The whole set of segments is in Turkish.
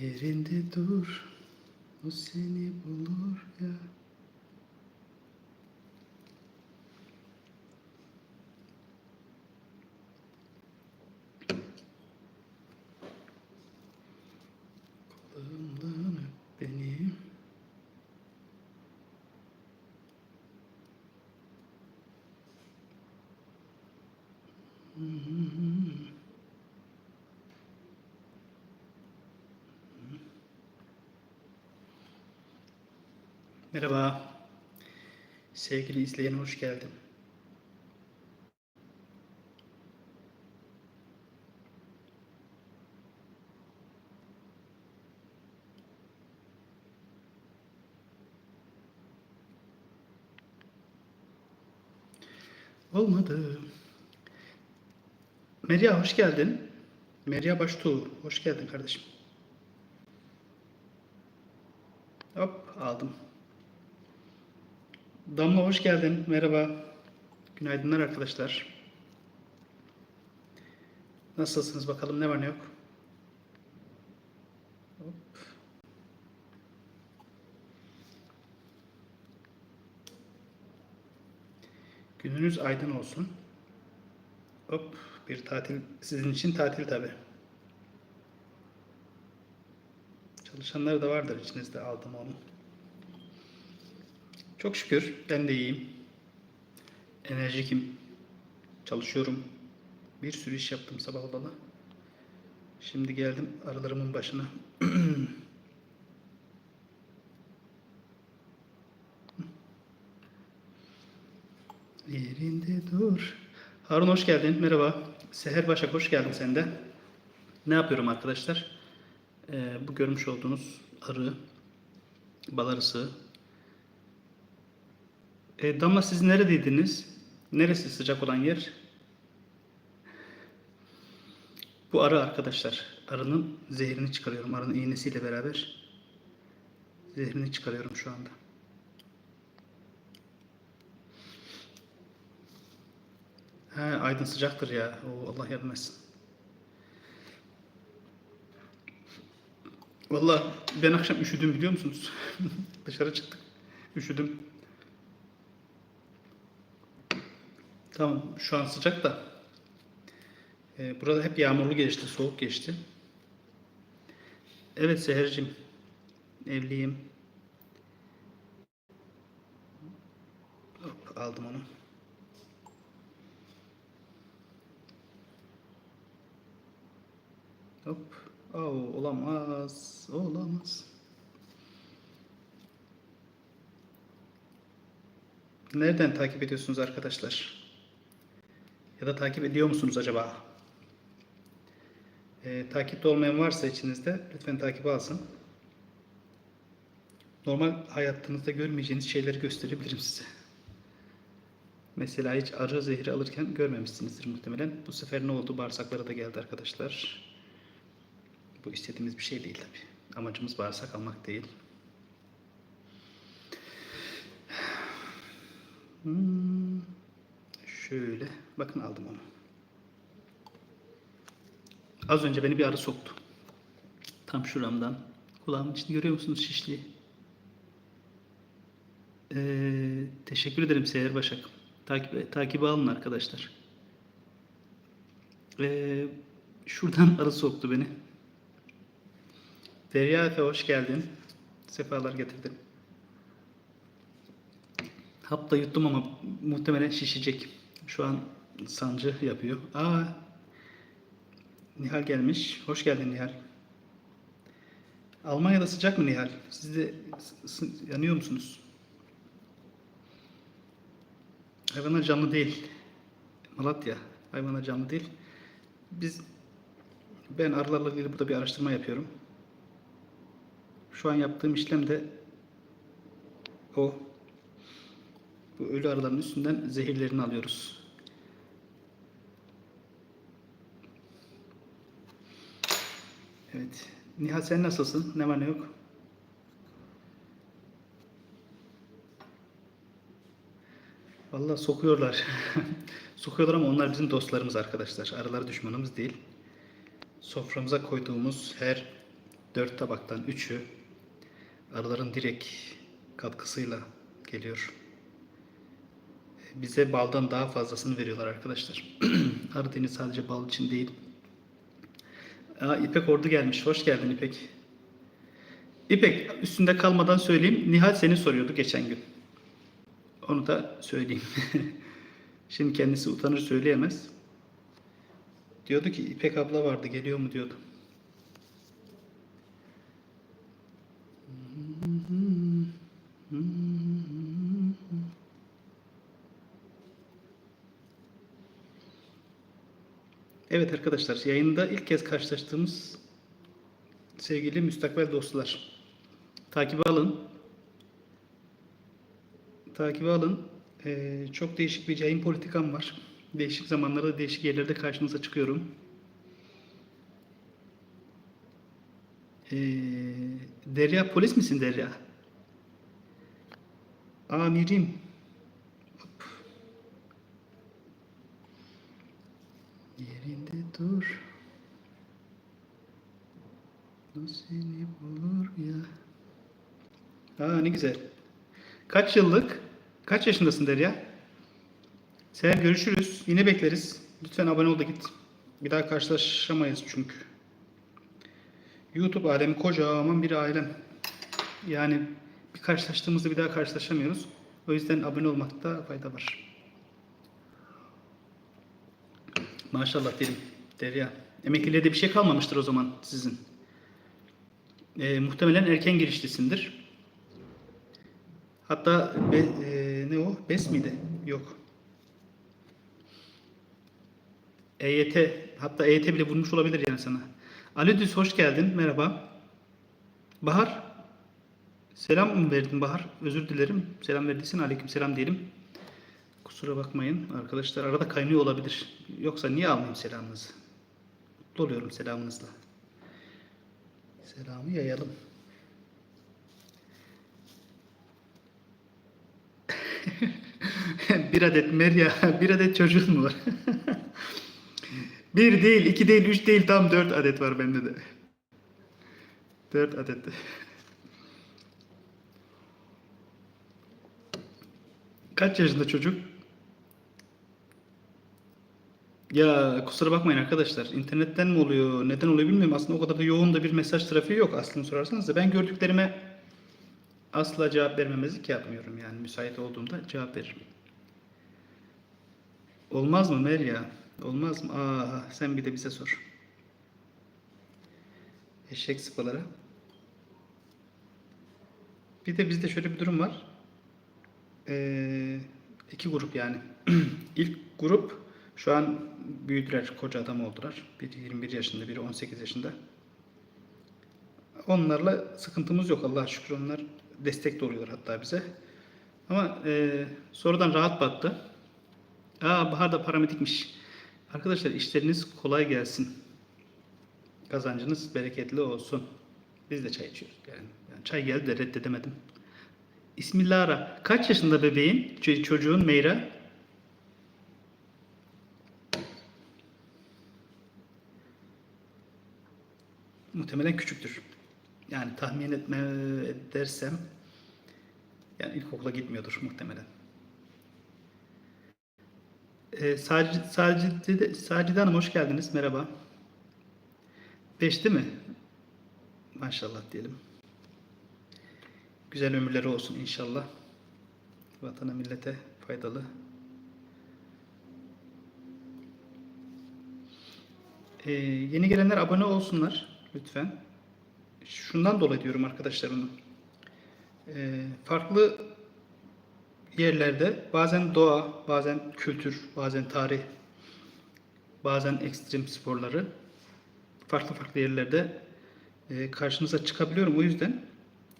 Yerinde dur, o seni bulur ya. Merhaba. Sevgili izleyen hoş geldin. Olmadı. Meria hoş geldin. Meria Baştuğ hoş geldin kardeşim. Hop aldım. Damla hoş geldin. Merhaba. Günaydınlar arkadaşlar. Nasılsınız bakalım ne var ne yok? Hop. Gününüz aydın olsun. Hop bir tatil sizin için tatil tabi. Çalışanlar da vardır içinizde aldım onu. Çok şükür ben de iyiyim. Enerjikim. Çalışıyorum. Bir sürü iş yaptım sabah olalı. Şimdi geldim aralarımın başına. Yerinde dur. Harun hoş geldin. Merhaba. Seher Başak hoş geldin sen de. Ne yapıyorum arkadaşlar? Ee, bu görmüş olduğunuz arı, bal arısı. Ee, Damla siz neredeydiniz? Neresi sıcak olan yer? Bu arı arkadaşlar. Arının zehrini çıkarıyorum. Arının iğnesiyle beraber zehrini çıkarıyorum şu anda. He, Aydın sıcaktır ya. Oo, Allah yardım etsin. Vallahi ben akşam üşüdüm biliyor musunuz? Dışarı çıktık. Üşüdüm. Tamam şu an sıcak da. Ee, burada hep yağmurlu geçti, soğuk geçti. Evet Seher'cim. Evliyim. Hop, aldım onu. Hop. Oh, olamaz. Olamaz. Nereden takip ediyorsunuz arkadaşlar? Ya da takip ediyor musunuz acaba? Ee, takipte olmayan varsa içinizde lütfen takip alsın. Normal hayatınızda görmeyeceğiniz şeyleri gösterebilirim size. Mesela hiç arı zehri alırken görmemişsinizdir muhtemelen. Bu sefer ne oldu? Bağırsaklara da geldi arkadaşlar. Bu istediğimiz bir şey değil tabi. Amacımız bağırsak almak değil. Hmm. Şöyle. Bakın aldım onu. Az önce beni bir arı soktu. Tam şuramdan. Kulağımın içini görüyor musunuz şişliği? Ee, teşekkür ederim Seher Başak. Takip, takibi alın arkadaşlar. Ee, şuradan arı soktu beni. Derya Efe hoş geldin. Sefalar getirdin. Hap da yuttum ama muhtemelen şişecek. Şu an sancı yapıyor. Aa, Nihal gelmiş. Hoş geldin Nihal. Almanya'da sıcak mı Nihal? Siz de yanıyor musunuz? Hayvanlar canlı değil. Malatya hayvanlar canlı değil. Biz ben arılarla ilgili burada bir araştırma yapıyorum. Şu an yaptığım işlem de o. Bu ölü arıların üstünden zehirlerini alıyoruz. Evet. Nihal sen nasılsın? Ne var ne yok? Vallahi sokuyorlar. sokuyorlar ama onlar bizim dostlarımız arkadaşlar. Arılar düşmanımız değil. Soframıza koyduğumuz her dört tabaktan üçü arıların direkt katkısıyla geliyor. Bize baldan daha fazlasını veriyorlar arkadaşlar. Arı deniz sadece bal için değil. Aa, İpek Ordu gelmiş. Hoş geldin İpek. İpek üstünde kalmadan söyleyeyim. Nihal seni soruyordu geçen gün. Onu da söyleyeyim. Şimdi kendisi utanır söyleyemez. Diyordu ki İpek abla vardı geliyor mu diyordu. Evet arkadaşlar yayında ilk kez karşılaştığımız sevgili müstakbel dostlar. Takibe alın. Takibe alın. Ee, çok değişik bir yayın politikam var. Değişik zamanlarda değişik yerlerde karşınıza çıkıyorum. Ee, Derya polis misin Derya? Amirim. Yerinde dur. O seni bulur ya. Aa ne güzel. Kaç yıllık? Kaç yaşındasın Derya? Seher görüşürüz. Yine bekleriz. Lütfen abone ol da git. Bir daha karşılaşamayız çünkü. YouTube alemi kocaman bir ailem. Yani bir karşılaştığımızda bir daha karşılaşamıyoruz. O yüzden abone olmakta fayda var. Maşallah derim Derya. Emekliliğe de bir şey kalmamıştır o zaman sizin. Ee, muhtemelen erken girişlisindir. Hatta be, e, ne o? BES miydi? Yok. EYT, hatta EYT bile vurmuş olabilir yani sana. Ali Düz hoş geldin. Merhaba. Bahar. Selam mı verdin Bahar? Özür dilerim. Selam verdiysen aleyküm selam diyelim. Kusura bakmayın arkadaşlar. Arada kaynıyor olabilir. Yoksa niye almayayım selamınızı? Mutlu oluyorum selamınızla. Selamı yayalım. bir adet Merya, bir adet çocuğun mu var? bir değil, iki değil, üç değil, tam dört adet var bende de. Dört adet. Kaç yaşında çocuk? Ya kusura bakmayın arkadaşlar. internetten mi oluyor, neden oluyor bilmiyorum. Aslında o kadar da yoğun da bir mesaj trafiği yok aslında sorarsanız da. Ben gördüklerime asla cevap vermemezlik yapmıyorum. Yani müsait olduğumda cevap veririm. Olmaz mı Merya? Olmaz mı? Aa, sen bir de bize sor. Eşek sıpaları. Bir de bizde şöyle bir durum var. Ee, iki grup yani. İlk grup şu an büyüdüler, koca adam oldular. Biri 21 yaşında, biri 18 yaşında. Onlarla sıkıntımız yok Allah'a şükür. Onlar destek de hatta bize. Ama e, sonradan rahat battı. Aa Bahar da paramedikmiş. Arkadaşlar işleriniz kolay gelsin. Kazancınız bereketli olsun. Biz de çay içiyoruz. Yani, yani çay geldi de reddedemedim. İsmi Lara. Kaç yaşında bebeğin? Çocuğun Meyra? Muhtemelen küçüktür. Yani tahmin etme edersem yani ilkokula gitmiyordur muhtemelen. Ee, Sacide, Sacide, Hanım hoş geldiniz. Merhaba. Beş değil mi? Maşallah diyelim. Güzel ömürleri olsun inşallah. Vatana millete faydalı. Ee, yeni gelenler abone olsunlar lütfen. Şundan dolayı diyorum arkadaşlar bunu. Ee, farklı yerlerde bazen doğa, bazen kültür, bazen tarih, bazen ekstrem sporları farklı farklı yerlerde e, karşınıza çıkabiliyorum. O yüzden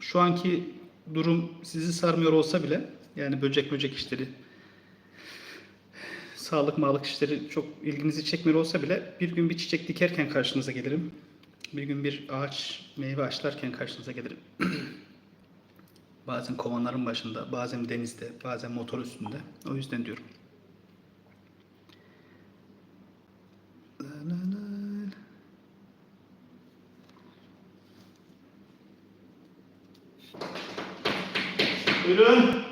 şu anki durum sizi sarmıyor olsa bile yani böcek böcek işleri, sağlık mağlık işleri çok ilginizi çekmiyor olsa bile bir gün bir çiçek dikerken karşınıza gelirim. Bir gün bir ağaç meyve açlarken karşınıza gelirim. Bazen kovanların başında, bazen denizde, bazen motor üstünde. O yüzden diyorum. Buyurun.